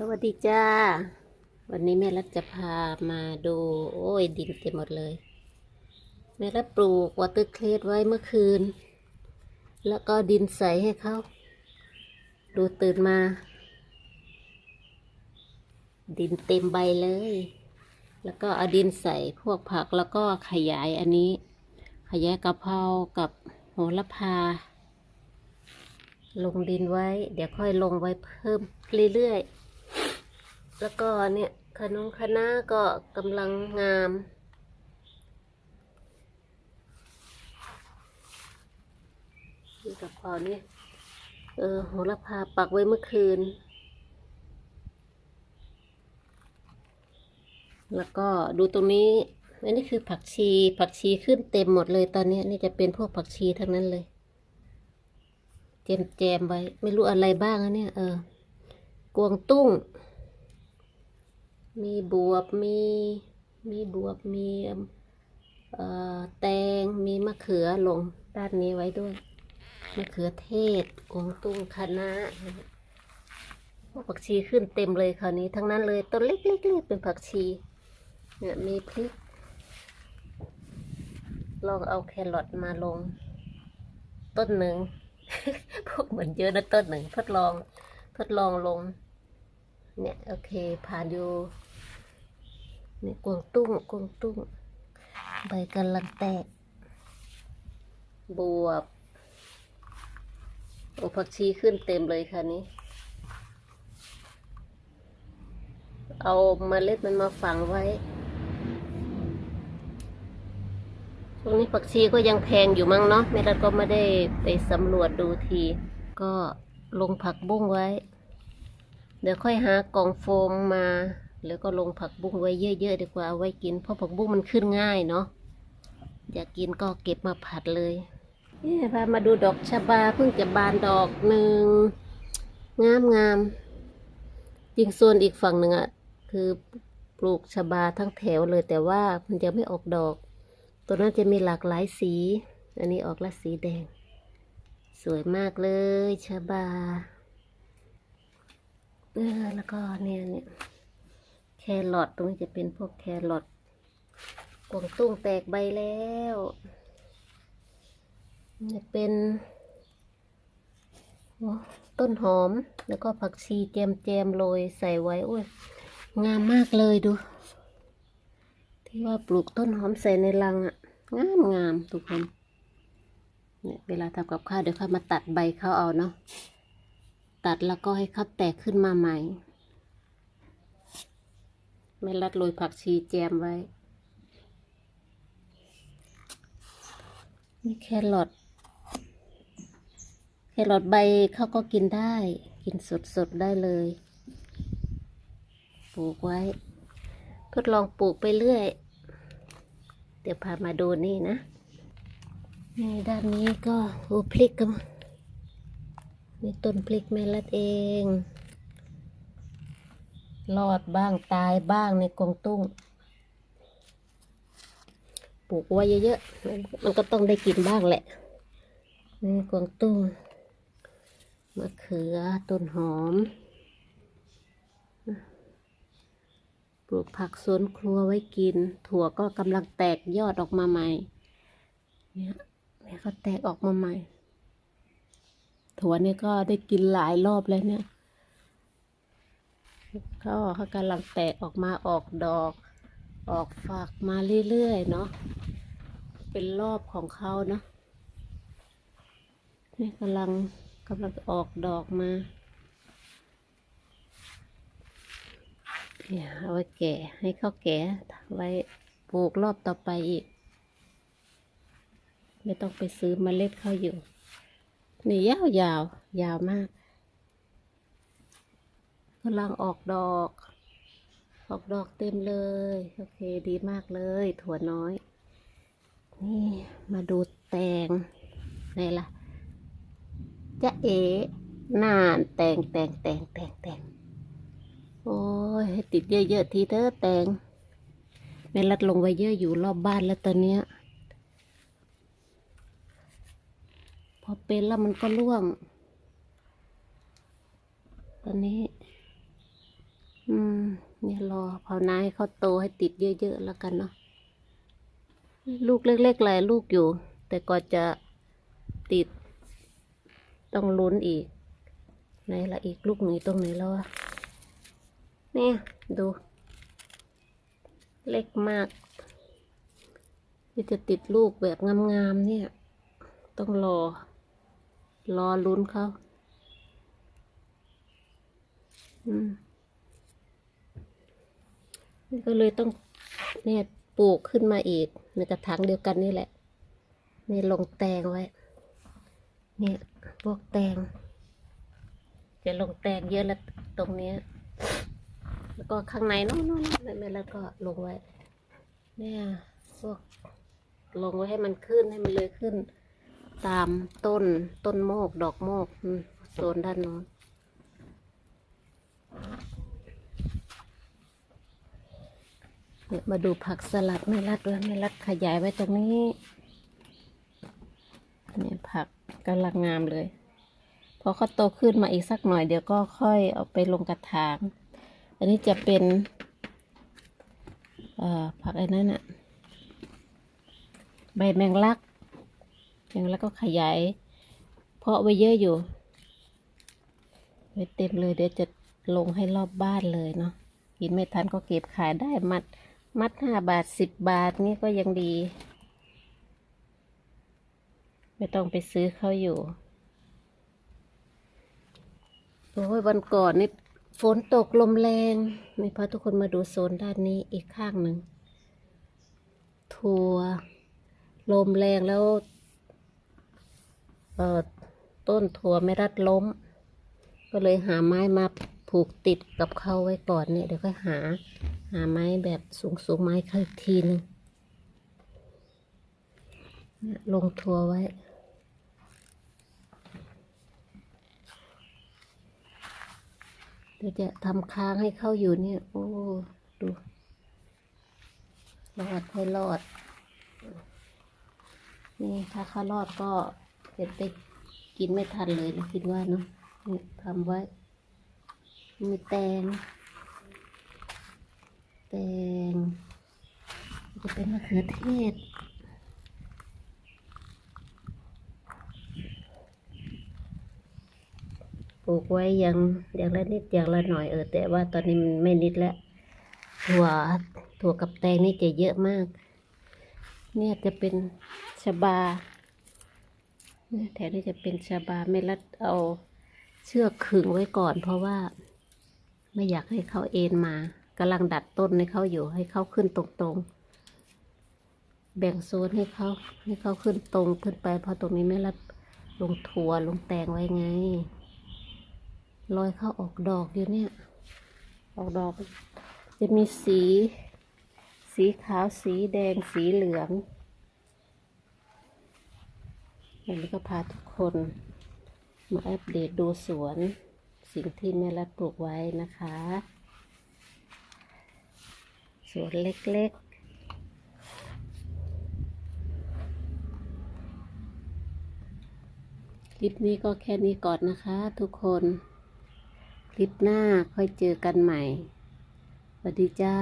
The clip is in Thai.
สวัสดีจ้า วันนี้แม่รัฐจะพามาดู โอ้ย ดินเต็มหมดเลย แม่รัฐปลูกวอเตอร์เคลสไว้เมื่อคืน แล้วก็ดินใสให้เขา ดูตื่นมา ดินเต็มใบเลย แล้วก็เอาดินใส่พวกผักแล้วก็ขยายอันนี้ ขยายกะเพรากับโหระพา ลงดินไว้ เดี๋ยวค่อยลงไว้เพิ่มเรื่อยๆ แล้วก็เนี่ยขนมคณะก็กำลังงาม นี่กับพอนี่ เออโหระพาปักไว้เมื่อคืน แล้วก็ดูตรงนี้อันนี้คือผักชี ผักชีขึ้นเต็มหมดเลยตอนนี้นี่จะเป็นพวกผักชีทั้งนั้นเลย เจมแจมๆไว้ ไม่รู้อะไรบ้างอะเนี่ย เออกวางตุ้ง มีบวบมีมีบวบมีเอ่อแตงมีมะเขือลงด้านนี้ไว้ด้วย มะเขือเทศกงตุ้งคะน้าพวกผักชีขึ้นเต็มเลยคราวนี้ ทั้งนั้นเลยต้นเล็กๆเป็นผักชีเนี่ยมีพริก ลองเอาแครอทมาลง ต้นหนึ่ง พวกเหมือนเยอะนะต้นหนึ่งทดลอง ทดลองลง เนี่ย โอเคผ่านอยู่ นี่กวงตุ้งกวงตุ้ง ใบกำลังแตก บวบโอ้ผักชีขึ้นเต็มเลยค่ะนี้ เอาเมาเล็ดมันมาฝังไว้ช่วงนี้ผักชีก็ยังแพงอยู่มั้งเนาะแม่รัฐก็ไม่ได้ไปสำรวจดูที ก็ลงผักบุ้งไว้ เดี๋ยวค่อยหากล่องโฟมมา แล้วก็ลงผักบุ้งไว้เยอะๆดีกว่าเอาไว้กิน เพราะผักบุ้งมันขึ้นง่ายเนาะอยากกินก็เก็บมาผัดเลยนี่พามาดูดอกชะบาเพิ่งจะบานดอกหนึ่งงามงามจริงส่วนอีกฝั่งหนึ่งอะ่ะคือปลูกชะบาทั้งแถวเลยแต่ว่ามันยังไม่ออกดอก ตัวนั้นจะมีหลากหลายสี อันนี้ออกละสีแดง สวยมากเลยชะบาเออแล้วก็เนี่ยเนี่ย รอทตรงนี้จะเป็นพวกแครอทกวางตุ้งแตกใบแล้วเนี่ยเป็นต้นหอมแล้วก็ผักชีแจมแจมๆโรยใส่ไว้โอ้ยงามมากเลยดู ที่ว่าปลูกต้นหอมใส่ในรังอะงามงามทุกคนเนี่ยเวลาทำกับข้าวเดี๋ยวค่อยมาตัดใบเขาเอาเนาะตัดแล้วก็ให้เขาแตกขึ้นมาใหม่ ไม่รัดโรยผักชีแจมไว้นี่แครอทแครอทใบเขาก็กินได้ กินสดๆได้เลย ปลูกไว้ ทดลองปลูกไปเรื่อย เดี๋ยวพามาดูนี่นะ นี่ด้านนี้ก็โอ้พริกก็นี่ต้นพริกแม่ลัดเอง รอดบ้างตายบ้างในกวางตุ้ง ปลูกไว้เยอะๆ มันก็ต้องได้กินบ้างแหละนี่กวางตุ้งมะเขือต้นหอม ปลูกผักสวนครัวไว้กิน ถั่วก็กำลังแตกยอดออกมาใหม่ เนี่ยเนี่ยก็แตกออกมาใหม่ ถั่วเนี่ยก็ได้กินหลายรอบแล้วเนี่ย ก็เขากำลังแตกออกมาออกดอก ออกฝักมาเรื่อยๆเนาะเป็นรอบของเขาเนาะนี่กำลังกำลังออกดอกมาเนี่ยเอาไว้แก่ให้เขาแก่ไว้ปลูกรอบต่อไปอีก ไม่ต้องไปซื้อเมล็ดเขาอยู่ นี่ยาวยาวยาวมาก กำลังออกดอก ออกดอกเต็มเลย โอเคดีมากเลย ถั่วน้อย นี่มาดูแตงไหนล่ะจะเอ๋นานแตงแตงแตงแตงแตงโอ้ยให้ติดเยอะๆทีเถอะแตงแม่รัดลงไว้เยอะอยู่รอบบ้านแล้วตอนเนี้ย พอเป็นแล้วมันก็ร่วง ตอนนี้ รอพาวนาให้เขาโตให้ติดเยอะๆแล้วกันเนาะลูกเล็กๆหลายลูกอยู่ แต่ก่อนจะติดต้องลุ้นอีกไหนละอีกลูกหนึ่งตรงไหนแล้วอะเนี่ยดู เล็กมากที่จะติดลูกแบบงามๆเนี่ย ต้องรอ รอลุ้นเขาอืม ก็เลยต้องเนี่ยปลูกขึ้นมาอีกในกระถางเดียวกันนี่แหละนี่ลงแตงไว้ เนี่ยพวกแตง จะลงแตงเยอะแล้วตรงนี้ แล้วก็ข้างในนู้นนู้นๆแล้วก็ลงไว้ เนี่ยพวกลงไว้ให้มันขึ้นให้มันเลยขึ้น ตามต้นต้นโมกดอกโมกโซนด้านโน้น เนี่ยมาดูผักสลัดแม่รัดด้วยแม่รัดขยายไว้ตรงนี้เนี่ยผักกำลังงามเลยพอเขาโตขึ้นมาอีกสักหน่อยเดี๋ยวก็ค่อยเอาไปลงกระถาง อันนี้จะเป็นผักไอ้นั่นอะใบแมงลักแมงลักก็ขยาย เพาะไว้เยอะอยู่ไว้เต็มเลยเดี๋ยวจะลงให้รอบบ้านเลยเนาะกินไม่ทันก็เก็บขายได้มัด มัดห้าบาทสิบบาทนี่ก็ยังดี ไม่ต้องไปซื้อเขาอยู่โอ้ยวันก่อนนี่ฝนตกลมแรงไม่พาทุกคนมาดูโซนด้านนี้อีกข้างหนึ่งทัวลมแรงแล้วเออต้นถั่วไม่รัดล้ม ก็เลยหาไม้มา ผูกติดกับเขาไว้ก่อนเนี่ยเดี๋ยวก็หา หาไม้แบบสูงสูงๆไม้เข้าอีกทีนึงเนี่ยลงทัวไว้ เดี๋ยวจะทำค้างให้เข้าอยู่เนี่ย โอ้ ดูรอดให้รอด นี่ถ้าเขารอดก็จะไปกินไม่ทันเลยนะคิดว่าเนาะนี่ทำไว้ มีแตง แตง จะเป็นมะเขือเทศ ปลูกไว้อย่างอย่างละนิดอย่างละหน่อยเออ แต่ว่าตอนนี้มันไม่นิดแล้ว ถั่ว ถั่วกับแตงนี่จะเยอะมาก เนี่ยจะเป็นชบาเนี่ยแถวนี้จะเป็นชะบาไม่รัดเอาเชือกขึงไว้ก่อนเพราะว่า ไม่อยากให้เขาเอ็นมากำลังดัดต้นให้เขาอยู่ให้เขาขึ้นตรงๆ แบ่งโซนให้เขาให้เขาขึ้นตรงขึ้นไปพราะตรงนี้ไม่รัดลงถั่วลงแตงไว้ไงรอยเขาออกดอกอยู่เนี่ย ออกดอก จะมีสี สีขาวสีแดงสีเหลืองวันนี้ก็พาทุกคนมาอัปเดตดูสวน สิ่งที่แม่รัดปลูกไว้นะคะ สวนเล็กๆ คลิปนี้ก็แค่นี้ก่อนนะคะทุกคน คลิปหน้าค่อยเจอกันใหม่สวัสดีจ้า